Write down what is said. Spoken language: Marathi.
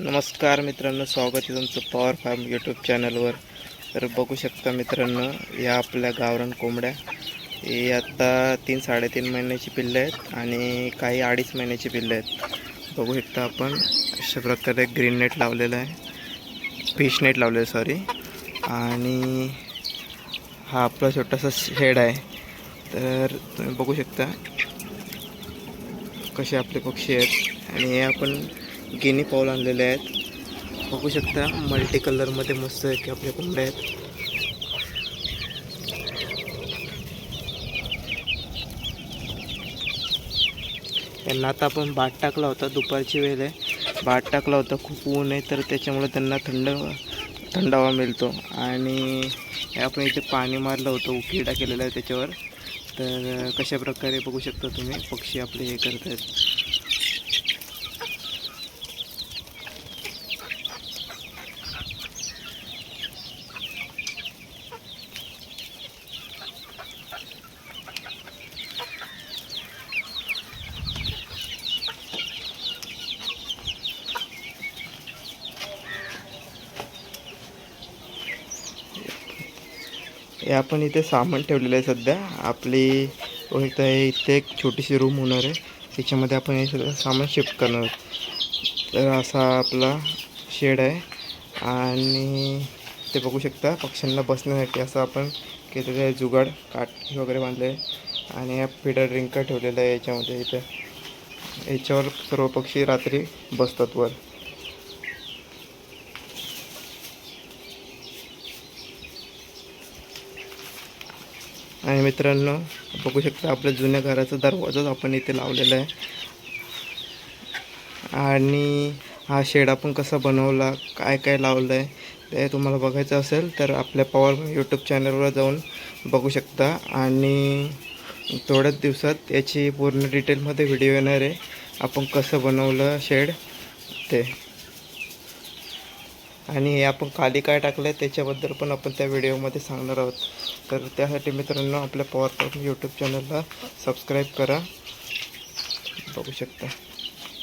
नमस्कार मित्रांनो स्वागत आहे तुमचं पॉवर फार्म यूट्यूब चॅनलवर तर बघू शकता मित्रांनो या आपल्या गावरान कोंबड्या. हे आत्ता तीन साडेतीन महिन्याची पिल्लं आहेत आणि काही अडीच महिन्याची पिल्लं आहेत. बघू शकता आपण अशा प्रकारे ग्रीन नेट लावलेलं आहे. फिश नेट लावलेलं सॉरी आणि हा आपला छोटासा शेड आहे. तर तुम्ही बघू शकता कसे आपले पक्षी आहेत. आणि हे आपण गिनी पाऊल आणलेले आहेत. बघू शकता मल्टी कलरमध्ये मस्त आहे की आपल्या कोंबड्या आहेत. त्यांना आता आपण बाट टाकला होता दुपारची वेळ आहे. बाट टाकला होता खूप ऊन आहे तर त्याच्यामुळे त्यांना थंड थंडावा मिळतो. आणि आपण इथे पाणी मारलं होतं उकिडा केलेला आहे त्याच्यावर. तर कशा प्रकारे बघू शकता तुम्ही पक्षी आपले हे करत आहेत हे आपण इथे सामान ठेवलेलं आहे सध्या. आपली एक आहे इथे एक छोटीशी रूम होणार आहे. त्याच्यामध्ये आपण हे सगळं सामान शिफ्ट करणार आहोत. तर असा आपला शेड आहे. आणि ते बघू शकता पक्ष्यांना बसण्यासाठी असं आपण केलेलं आहे. जुगाड काठी वगैरे बांधले आहे आणि या फिडर रिंका ठेवलेलं आहे याच्यामध्ये इथे. याच्यावर सर्व पक्षी रात्री बसतात वर. आणि मित्रांनो बघू शकता आपल्या जुन्या घराचा दरवाजाच आपण इथे लावलेला आहे. आणि हा शेड आपण कसा बनवला काय काय लावलं आहे ते तुम्हाला बघायचं असेल तर आपल्या पॉवर यूट्यूब चॅनलवर जाऊन बघू शकता. आणि थोड्याच दिवसात याची पूर्ण डिटेलमध्ये व्हिडिओ येणार आहे. आपण कसं बनवलं शेड ते. आणि हे आपण खाली काय टाकलं आहे त्याच्याबद्दल पण आपण त्या व्हिडिओमध्ये सांगणार आहोत. तर त्यासाठी मित्रांनो आपल्या पॉवर पॉवर यूट्यूब चॅनलला सबस्क्राईब करा. बघू शकता.